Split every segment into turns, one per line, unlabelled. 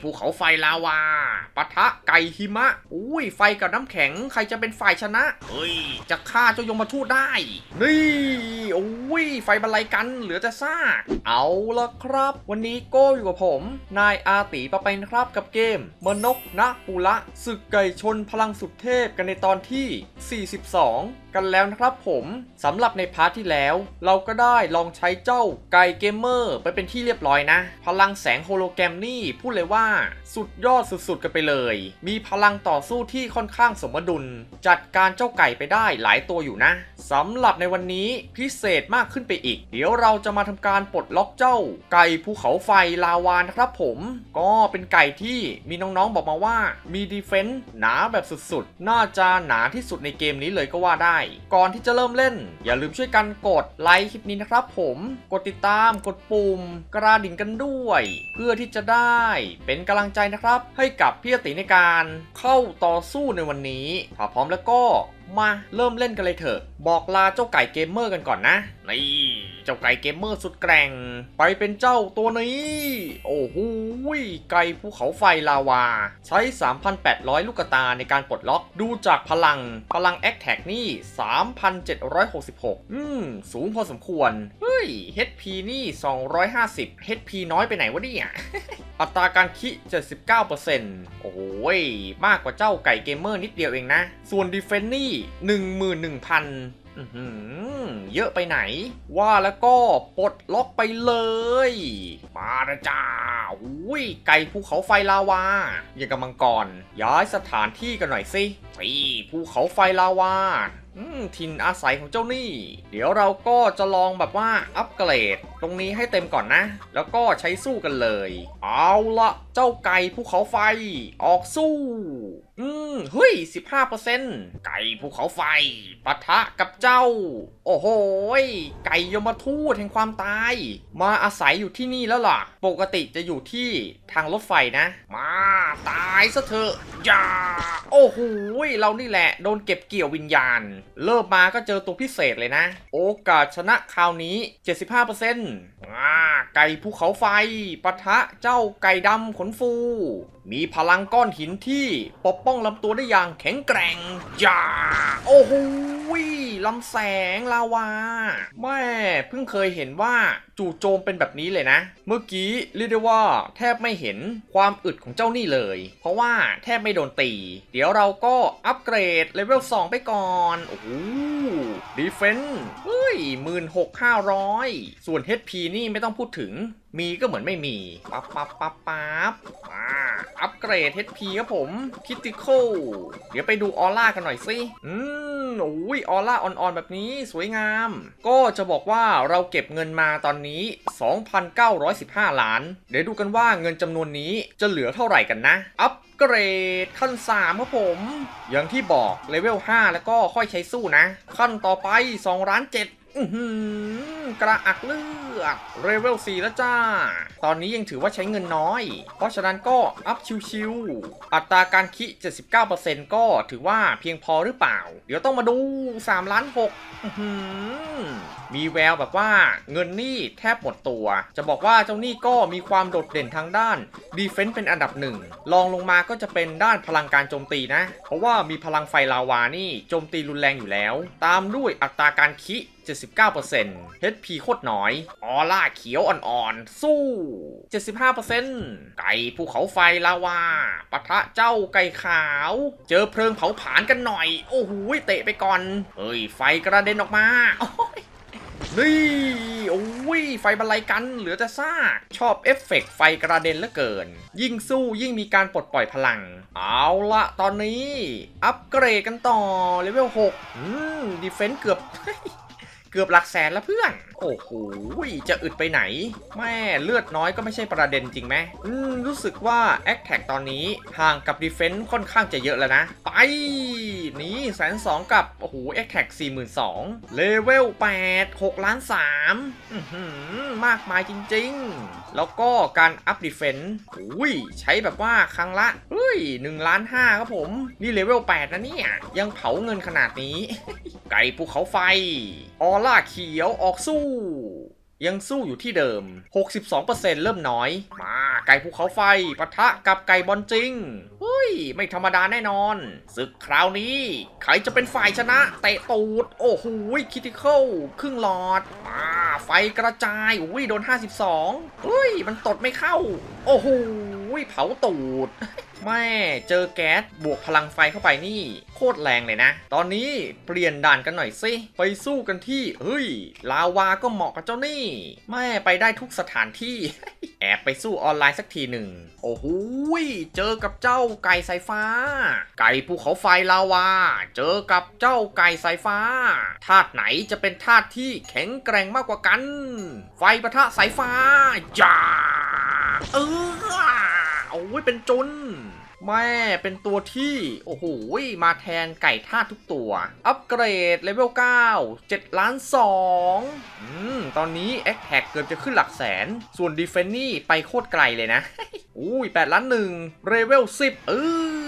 ภูเขาไฟลาวาปะทะไก่หิมะ อุ้ยไฟกับน้ำแข็งใครจะเป็นฝ่ายชนะ เฮ้ย จะฆ่าเจ้ายมทูตได้ นี่โอ้ยไฟบรรลัยกันเหลือจะซากเอาละครับ วันนี้โก้อยู่กับผม นายอาตีปะเป็นครับกับเกม มนกนะปุระศึกไก่ชนพลังสุดเทพกันในตอนที่ 42กันแล้วนะครับผมสำหรับในพาร์ทที่แล้ว เราก็ได้ลองใช้เจ้าไก่เกมเมอร์ไปเป็นที่เรียบร้อยนะ พลังแสงโฮโลแกรมนี่พูดเลยว่าสุดยอดสุดๆกันไปเลย มีพลังต่อสู้ที่ค่อนข้างสมดุล จัดการเจ้าไก่ไปได้หลายตัวอยู่นะสำหรับในวันนี้พิเศษมากขึ้นไปอีก เดี๋ยวเราจะมาทำการปลดล็อกเจ้า ไก่ภูเขาไฟลาวานะครับผม ก็เป็นไก่ที่มีน้องๆบอกมาว่า มีดีเฟนส์หนาแบบสุดๆ น่าจะหนาที่สุดในเกมนี้เลยก็ว่าได้ก่อนที่จะเริ่มเล่น อย่าลืมช่วยกันกดไลค์คลิปนี้นะครับผมกดติดตามกดปุ่มกระดิ่งกันด้วย เพื่อที่จะได้เป็นกำลังใจนะครับ ให้กับพี่ติในการเข้าต่อสู้ในวันนี้ถ้าพร้อมแล้วก็ มาเริ่มเล่นกันเลยเถอะ บอกลาเจ้าไก่เกมเมอร์กันก่อนนะ นี่ เจ้าไก่เกมเมอร์สุดแกร่ง ไปเป็นเจ้าตัวนี้ โอ้โหไก่ภูเขาไฟลาวา ใช้ 3,800 ลูกตาในการปลดล็อกดูจากพลัง พลังแอคแท็กนี่ 3,766 อืม สูงพอสมควร เฮ้ย HP นี่ 250 HP น้อยไปไหนวะเนี่ย อัตราการคิ 79%โอ้โหยมากกว่าเจ้าไก่เกมเมอร์นิดเดียวเองนะ ส่วนดีเฟนนี่ 11,000เยอะไปไหน ว่าแล้วก็ปลดล็อกไปเลย มาละจ้าอุ้ยไก่ภูเขาไฟลาวาอย่างกับมังกร ย้ายสถานที่กันหน่อยสิที่ภูเขาไฟลาวา ถิ่นอาศัยของเจ้านี่ เดี๋ยวเราก็จะลองแบบว่าอัปเกรด ตรงนี้ให้เต็มก่อนนะ แล้วก็ใช้สู้กันเลย เอาละเจ้าไก่ภูเขาไฟออกสู้ อืมเฮ้ย15%ไก่ภูเขาไฟปะทะกับเจ้า โอ้โหยไก่ยมทูตแห่งความตาย มาอาศัยอยู่ที่นี่แล้วล่ะ ปกติจะอยู่ที่ทางรถไฟนะ มาตายซะเถอะอย่าโอ้โหเรานี่แหละ โดนเก็บเกี่ยววิญญาณ เริ่มมาก็เจอตัวพิเศษเลยนะ โอกาสชนะคราวนี้ 75%อ่า ไก่ภูเขาไฟปะทะเจ้าไก่ดำขนฟู มีพลังก้อนหินที่ปกป้องลำตัวได้อย่างแข็งแกร่งอย่าโอ้โห ลำแสงลาวาแม่เพิ่งเคยเห็นว่าจู่โจมเป็นแบบนี้เลยนะ เมื่อกี้เรียกได้ว่าแทบไม่เห็นความอึดของเจ้านี่เลย เพราะว่าแทบไม่โดนตี เดี๋ยวเราก็อัปเกรดเลเวล2 ไปก่อน โอ้โหดีเฟนส์เฮ้ยหมื่นหกห้าร้อยส่วน HP นี่ไม่ต้องพูดถึงมีก็เหมือนไม่มี ปั๊บปั๊บปั๊บปั๊บอัปเกรด HP ครับผมคิติคอลเดี๋ยวไปดูออร่ากันหน่อยสิ อืม โอ้ยออร่าอ่อนๆ แบบนี้สวยงาม ก็จะบอกว่าเราเก็บเงินมาตอนนี้ 2,915 ล้าน เดี๋ยวดูกันว่าเงินจำนวนนี้จะเหลือเท่าไหร่กันนะ อัพเกรดขั้น 3 ครับผม อย่างที่บอกเลเวล 5 แล้วก็ค่อยใช้สู้นะ ขั้นต่อไป2ล้าน7อื้อหือกระอักเลือ ดเลเวล4แล้วจ้า ตอนนี้ยังถือว่าใช้เงินน้อย เพราะฉะนั้นก็อัพชิวๆ อัตราการคิ79%ก็ถือว่าเพียงพอหรือเปล่า เดี๋ยวต้องมาดู 3 ล้าน6อื้อหือมีแววแบบว่าเงินนี่แทบหมดตัว จะบอกว่าเจ้านี่ก็มีความโดดเด่นทางด้านดีเฟน s ์เป็นอันดับหนึ่งรองลงมาก็จะเป็นด้านพลังการโจมตีนะ เพราะว่ามีพลังไฟลาวานี่โจมตีรุนแรงอยู่แล้ว ตามด้วยอัตราการคิ79% HP โคตรน้อยออร่าเขียวอ่อนๆ สู้ 75%ไก่ภูเขาไฟลาวาปะทะเจ้าไก่ขาว เจอเพลิงเผาผลาญกันหน่อย โอ้โหเตะไปก่อน เฮ้ย ไฟกระเด็นออกมานี่โอ้ย ไฟบรรลัยกันเหลือแต่ซากชอบเอฟเฟกต์ไฟกระเด็นเหลือเกิน ยิ่งสู้ยิ่งมีการปลดปล่อยพลัง เอาละตอนนี้ อัปเกรดกันต่อเลเวล6อืมดีเฟนส์เกือบ เกือบหลักแสนแล้วเพื่อน โอ้โห จะอึดไปไหน แม่เลือดน้อยก็ไม่ใช่ประเด็นจริงไหมอืม รู้สึกว่าแอคแท็กตอนนี้ห่างกับดีเฟน s ์ค่อนข้างจะเยอะแล้วนะ ไป นี่แสนสองกับ โอ้โหแอคแท็กสี่หมื่นสองเลเวลแปดหกล้านสามมากมายจริง ๆ แล้วก็การอัพดีเฟน s ์อุ้ย ใช้แบบว่าครั้งละเฮ้ยหนึ่งล้านห้าครับผม นี่เลเวลแปดนะเนี่ย ยังเผาเงินขนาดนี้ ไก่ภูเขาไฟออร่าเขียวออกสู้ ยังสู้อยู่ที่เดิม 62%เริ่มน้อย มาไก่ภูเขาไฟปะทะกับไก่บอลจริงเฮ้ย ไม่ธรรมดาแน่นอนศึกคราวนี้ ใครจะเป็นฝ่ายชนะ เตะตูด โอ้โหคิติเคิลครึ่งหลอด มาไฟกระจายอุ้ยโดน 52เฮ้ย มันตดไม่เข้า โอ้โหเผาตูด แม่เจอแก๊สบวกพลังไฟเข้าไปนี่โคตรแรงเลยนะ ตอนนี้เปลี่ยนด่านกันหน่อยสิไปสู้กันที่เฮ้ย ลาวาก็เหมาะกับเจ้านี่แม่ไปได้ทุกสถานที่ แอบไปสู้ออนไลน์สักทีหนึ่งโอ้โหเจอกับเจ้าไก่สายฟ้า ไก่ภูเขาไฟลาวา เจอกับเจ้าไก่สายฟ้าธาตุไหนจะเป็นธาตุที่แข็งแกร่งมากกว่ากัน ไฟปะทะสายฟ้าจ้าเออโอ้ยเป็นจุน แม่เป็นตัวที่ โอ้โห มาแทนไก่ท่าทุกตัว อัปเกรดเลเวล 9 7 ล้าน2อืม ตอนนี้แอคแท็กเกือบจะขึ้นหลักแสน ส่วนดีเฟนนี่ไปโคตรไกลเลยนะ อุ้ย8ล้าน1เลเวล 10 เออ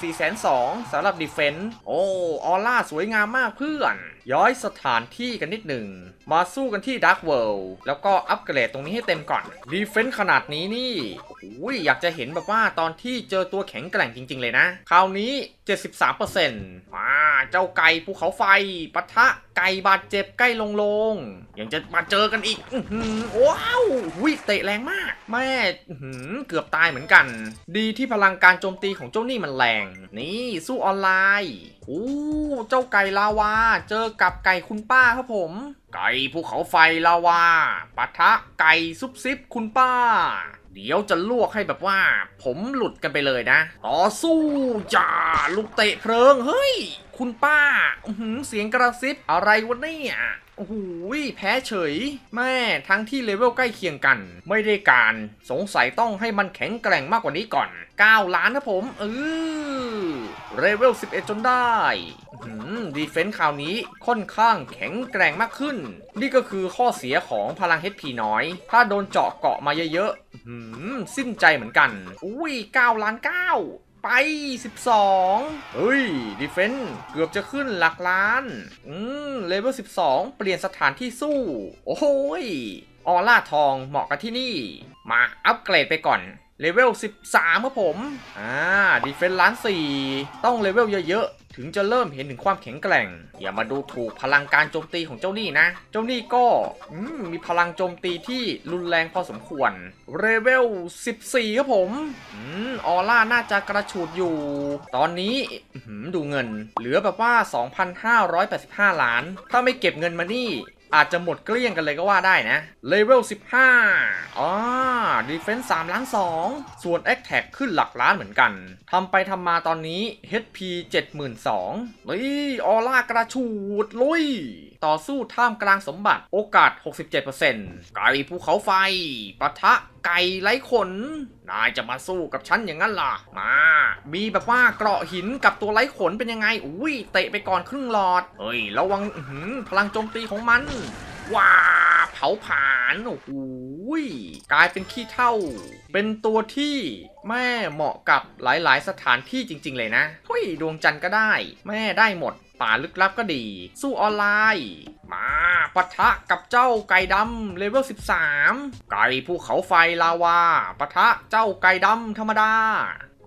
4แสน2สำหรับดีเฟนส์โอ้ ออร่าสวยงามมากเพื่อน ย้อยสถานที่กันนิดหนึ่ง มาสู้กันที่ด a r k กเวิลด์แล้วก็อัปเกรดตรงนี้ให้เต็มก่อนดีเฟนส์ขนาดนี้นี่อุ้ยอยากจะเห็นแบบว่าตอนที่เจอตัวแข็งแกร่งจริง ๆ เลยนะ คราวนี้ 73%มา เจ้าไก่ภูเขาไฟปะทะไก่บาดเจ็บใกล้ลงลงยังจะมาเจอกันอีกอื้อหือว้าววิเตะแรงมาก แม่เกือบตายเหมือนกัน ดีที่พลังการโจมตีของเจ้านี่มันแรง นี่สู้ออนไลน์อู้เจ้าไก่ลาวา เจอกับไก่คุณป้าครับผม ไก่ภูเขาไฟลาวาปะทะไก่ซุปซิปคุณป้า เดี๋ยวจะลวกให้แบบว่า ผมหลุดกันไปเลยนะ ต่อสู้จ้าลูกเตะเพลิง เฮ้ย คุณป้าอื้อหือเสียงกระซิบอะไรวะเนี่ยโอ้โหแพ้เฉย แม่ทั้งที่เลเวลใกล้เคียงกัน ไม่ได้การสงสัยต้องให้มันแข็งแกร่งมากกว่านี้ก่อน 9 ล้านนะผม เออเลเวล11 จนได้ ดีเฟนส์คราวนี้ค่อนข้างแข็งแกร่งมากขึ้น นี่ก็คือข้อเสียของพลัง HP น้อย ถ้าโดนเจาะเกาะมาเยอะๆหือสิ้นใจเหมือนกัน อุ้ย9ล้าน9ไป 12 เฮ้ยดีเฟนส์เกือบจะขึ้นหลักล้าน อืม เลเวล 12 เปลี่ยนสถานที่สู้ โอ้โหยออร่าทองเหมาะกับที่นี่ มาอัปเกรดไปก่อน เลเวล 13ครับผม อ่า ดีเฟนส์ล้าน4ต้องเลเวลเยอะๆ ถึงจะเริ่มเห็นถึงความแข็งแกร่ง อย่ามาดูถูกพลังการโจมตีของเจ้านี่นะ เจ้านี่ก็มีพลังโจมตีที่รุนแรงพอสมควร เลเวล 14ครับผมอืมออร่าน่าจะกระฉูดอยู่ ตอนนี้ดูเงิน เหลือแบบว่า 2,585 ล้าน ถ้าไม่เก็บเงินมานี่ อาจจะหมดเกลี้ยงกันเลยก็ว่าได้นะเลเวล 15อ๋อดีเฟนส์3ล้าน 2 ส่วน a อ t a c ขึ้นหลักล้านเหมือนกันทำไปทำมาตอนนี้ HP 72,000นี่ออร่ากระชูดลุย ต่อสู้ท่ามกลางสมบัติโอกาส 67%ไก่ภูเขาไฟปะทะไก่ไร้ขน นายจะมาสู้กับฉันอย่างนั้นล่ะ มา มีแบบว่าเกราะหินกับตัวไร้ขนเป็นยังไง อุ้ยเตะไปก่อนครึ่งหลอดเฮ้ยระวังอื้อหือพลังโจมตีของมัน ว้าเผาผลาญโอ้โหยกลายเป็นขี้เท่า เป็นตัวที่แม่เหมาะกับหลายๆ สถานที่จริง ๆ เลยนะเฮ้ยดวงจันทร์ก็ได้ แม่ได้หมดป่าลึกลับก็ดี สู้ออนไลน์ มาปะทะกับเจ้าไก่ดำเลเวล 13 ไก่ภูเขาไฟลาวาปะทะเจ้าไก่ดำธรรมดา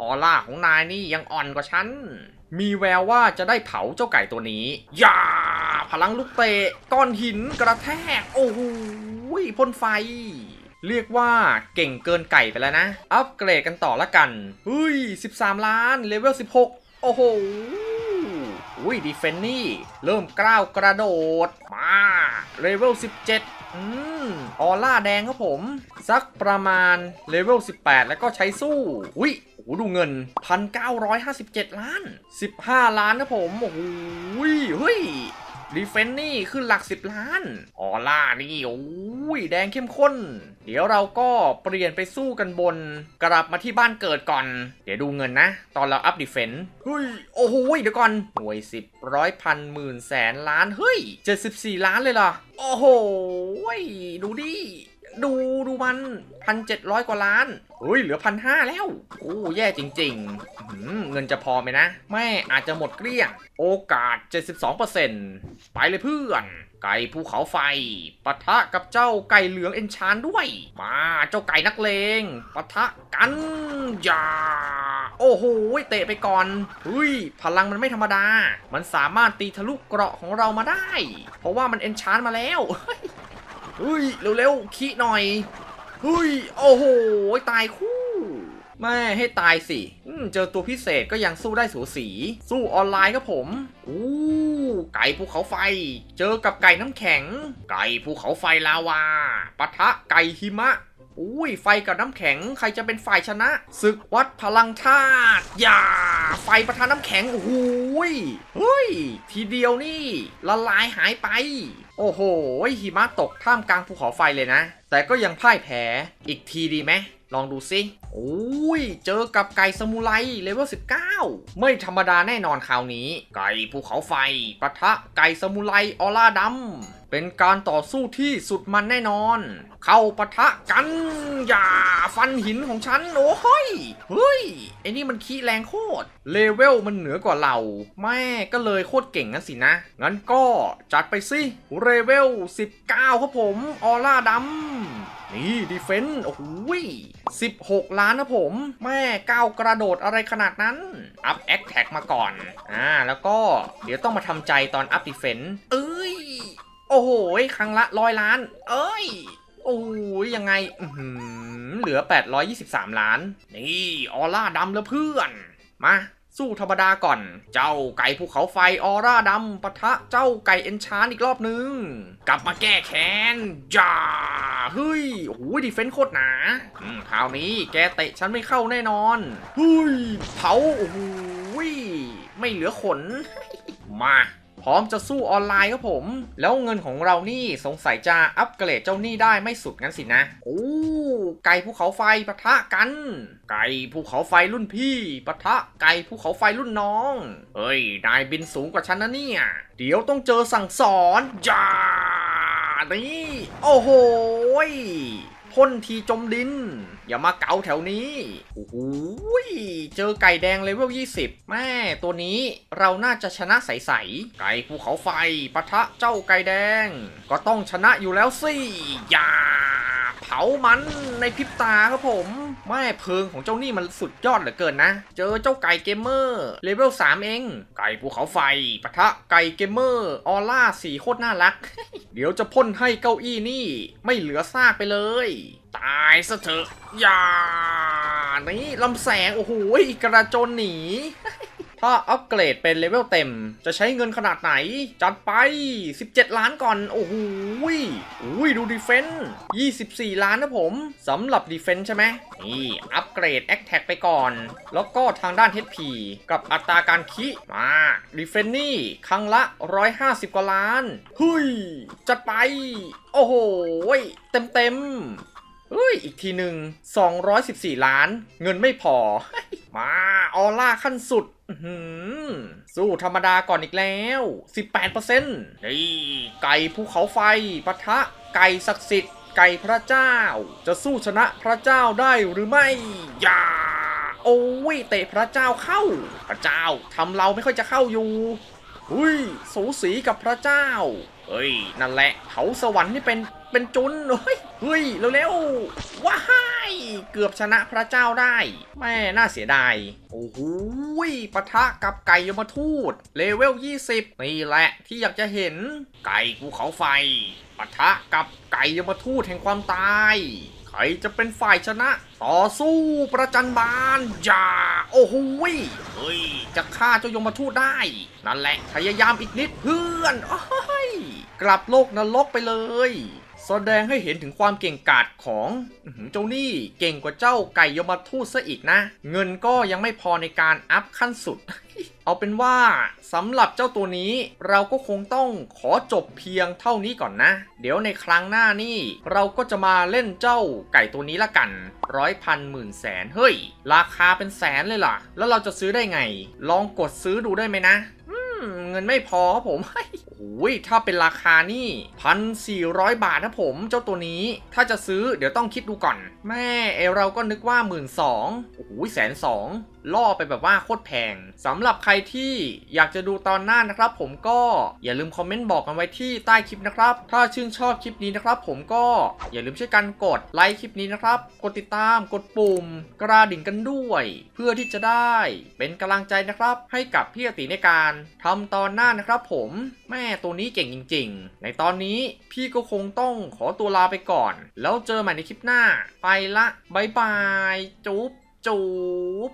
ออร่าของนายนี่ยังอ่อนกว่าฉัน มีแววว่าจะได้เผาเจ้าไก่ตัวนี้ อย่า พลังลูกเตะ ก้อนหินกระแทก โอ้โหพ่นไฟ เรียกว่าเก่งเกินไก่ไปแล้วนะ อัปเกรดกันต่อละกันเฮ้ย 13 ล้าน เลเวล 16 โอ้โหอุ้ยดีเฟนนี่ เริ่มกล้าวกระโดด มา เลเวล 17 อืม ออร่าแดงครับผม สักประมาณเลเวล 18 แล้วก็ใช้สู้อุ้ยโอ้โหดูเงิน 1,957 ล้าน 15 ล้านครับผม โอ้โหเฮ้ย ดีเฟนนี่ขึ้นหลัก10ล้าน ออร่านี่โอ้ยแดงเข้มข้น เดี๋ยวเราก็เปลี่ยนไปสู้กันบน กลับมาที่บ้านเกิดก่อน เดี๋ยวดูเงินนะ ตอนเราอัพดีเฟนเฮ้ย โอ้โหเดี๋ยวก่อนหน่วย10ร้อยพันหมื่นแสนล้าน เฮ้ย74ล้านเลยเหรอ โอ้โหดูดิ ดูดูมันพันเจ็ดร้อยกว่าล้าน เฮ้ยเหลือพันห้าแล้วโอ้แย่จริงๆ เงินจะพอไหมนะ ไม่อาจจะหมดเกลี้ยง โอกาส 72%ไปเลยเพื่อน ไก่ภูเขาไฟปะทะกับเจ้าไก่เหลืองเอนชานด้วย มาเจ้าไก่นักเลงปะทะกันอย่าโอ้โหเตะไปก่อนเฮ้ยพลังมันไม่ธรรมดา มันสามารถตีทะลุเกราะของเรามาได้ เพราะว่ามันเอนชานมาแล้วเฮ้ยเร็วๆขี้หน่อย เฮ้ย โอ้โห ตายคู่แม่ให้ตายสิเจอตัวพิเศษก็ยังสู้ได้สูสี สู้ออนไลน์ครับผม อู้ ไก่ภูเขาไฟ เจอกับไก่น้ำแข็ง ไก่ภูเขาไฟลาวาปะทะไก่หิมะ อุ้ย ไฟกับน้ำแข็ง ใครจะเป็นฝ่ายชนะ ศึกวัดพลังธาตุอย่า ไฟประทะน้ำแข็งโอ้ยเฮ้ย ทีเดียวนี่ ละลายหายไป โอ้โหหิมะตกท่ามกลางภูเขาไฟเลยนะ แต่ก็ยังพ่ายแพ้อีกทีดีไหมลองดูสิโอ้ย เจอกับไก่สมุไรเลเวล19 ไม่ธรรมดาแน่นอนคราวนี้ ไก่ภูเขาไฟปะทะไก่สมุไรออร่าดำ เป็นการต่อสู้ที่สุดมันแน่นอน เข้าปะทะกัน อย่าฟันหินของฉัน โอ้ยเฮ้ยไอ้นี่มันขี้แรงโคตร เลเวลมันเหนือกว่าเรา แม่ก็เลยโคตรเก่งงั้นสินะ งั้นก็จัดไปสิเลเวล 19 ครับผม ออร่าดำนี่ดีเฟนต์โอ้โห16 ล้านนะผม แม่ก้าวกระโดดอะไรขนาดนั้น อัพแอคแท็กมาก่อน อ่า แล้วก็เดี๋ยวต้องมาทำใจตอนอัพดีเฟนต์เอ้ย โอ้โหครั้งละร้อยล้าน เอ้ย โอ้ยยังไงอือหือเหลือ 823 ล้าน นี่ออร่าดำแล้วเพื่อน มา สู้ธรรมดาก่อน เจ้าไก่ภูเขาไฟออร่าดำปะทะเจ้าไก่เอนชานอีกรอบนึง กลับมาแก้แค้นจ้าเฮ้ยโอ้โหดีเฟนส์โคตรหนาคราวนี้แกเตะฉันไม่เข้าแน่นอนเฮ้ยเผาโอ้โหไม่เหลือขน มา พร้อมจะสู้ออนไลน์ครับผม แล้วเงินของเรานี่สงสัยจะอัปเกรดเจ้าหนี้ได้ไม่สุดงั้นสินะ โอ้ไก่ภูเขาไฟปะทะกัน ไก่ภูเขาไฟรุ่นพี่ปะทะไก่ภูเขาไฟรุ่นน้อง เฮ้ยนายบินสูงกว่าฉันนะเนี่ย เดี๋ยวต้องเจอสั่งสอนจ้านี่โอ้โห พ่นทีจมดิน อย่ามาเกาแถวนี้โอ้โหเจอไก่แดงเลเวล20 แม่ตัวนี้เราน่าจะชนะใสๆไก่ภูเขาไฟปะทะเจ้าไก่แดง ก็ต้องชนะอยู่แล้วสิอย่า เผามันในพริบตาครับผมแม่เพลิงของเจ้านี่มันสุดยอดเหลือเกินนะ เจอเจ้าไก่เกมเมอร์เลเวล3เอง ไก่ภูเขาไฟปะทะไก่เกมเมอร์ออร่าสีโคตรน่ารัก เดี๋ยวจะพ่นให้เก้าอี้นี่ ไม่เหลือซากไปเลย ตายซะเถอะอย่านี่ลำแสง โอ้โหกระโจนหนี ถ้าอัปเกรดเป็นเลเวลเต็ม จะใช้เงินขนาดไหน จัดไป 17 ล้านก่อน โอ้โหอุ้ยดูดีเฟนส์24 ล้านนะผมสำหรับดีเฟนส์ใช่ไหมนี่ อัปเกรดแอคแท็กไปก่อน แล้วก็ทางด้าน HP กับอัตราการคิมาดีเฟนนี่ ครั้งละ 150 กว่าล้านเฮ้ยจัดไป โอ้โหเต็มเต็ม เฮ้ย อีกทีหนึ่ง214 ล้าน เงินไม่พอ มาออร่าขั้นสุดสู้ธรรมดาก่อนอีกแล้ว 18%นี่ไก่ภูเขาไฟปะทะ ไก่ศักดิ์สิทธิ์ ไก่พระเจ้า จะสู้ชนะพระเจ้าได้หรือไม่อย่าโอ้ยเตะพระเจ้าเข้า พระเจ้าทำเราไม่ค่อยจะเข้าอยู่อุ้ยสูสีกับพระเจ้าเฮ้ย นั่นแหละเขาสวรรค์นี่เป็น เป็นจุนเฮ้ยเฮ้ยเร็วๆว้ายเกือบชนะพระเจ้าได้แม่น่าเสียดายโอ้โหยปะทะกับไก่ยมทูตเลเวล 20 นี่แหละที่อยากจะเห็นไก่ภูเขาไฟปะทะกับไก่ยมทูตแห่งความตายใครจะเป็นฝ่ายชนะ ต่อสู้ประจันบานอย่าโอ้โหยเฮ้ยจะฆ่าเจ้ายมทูตได้ นั่นแหละพยายามอีกนิดเพื่อนโอ้ยกลับโลกนรกไปเลย แสดงให้เห็นถึงความเก่งกาจของเจ้านี่เก่งกว่าเจ้าไก่ยมทูตซะอีกนะ เงินก็ยังไม่พอในการอัพขั้นสุด เอาเป็นว่าสำหรับเจ้าตัวนี้เราก็คงต้องขอจบเพียงเท่านี้ก่อนนะ เดี๋ยวในครั้งหน้านี่ เราก็จะมาเล่นเจ้าไก่ตัวนี้ละกันร้อยพันหมื่นแสนเฮ้ย ราคาเป็นแสนเลยล่ะ แล้วเราจะซื้อได้ไง ลองกดซื้อดูได้ไหมนะอ เงินไม่พอครับผมโอ้ยถ้าเป็นราคานี่พันสี่ร้อยบาทนะผมเจ้าตัวนี้ ถ้าจะซื้อเดี๋ยวต้องคิดดูก่อน แม่เอเราก็นึกว่าหมื่นสองโอ้โหแสนสองล่อไปแบบว่าโคตรแพงสำหรับใครที่อยากจะดูตอนหน้านะครับ ผมก็อย่าลืมคอมเมนต์บอกกันไว้ที่ใต้คลิปนะครับ ถ้าชื่นชอบคลิปนี้นะครับ ผมก็อย่าลืมช่วยกันกดไลค์คลิปนี้นะครับ กดติดตามกดปุ่ม กระดิ่งกันด้วย เพื่อที่จะได้เป็นกำลังใจนะครับ ให้กับพี่อติในการทำตอนหน้านะครับผมแม่ตัวนี้เก่งจริง ๆ ในตอนนี้พี่ก็คงต้องขอตัวลาไปก่อน แล้วเจอใหม่ในคลิปหน้า ไปละบายบาย จุ๊บจุ๊บ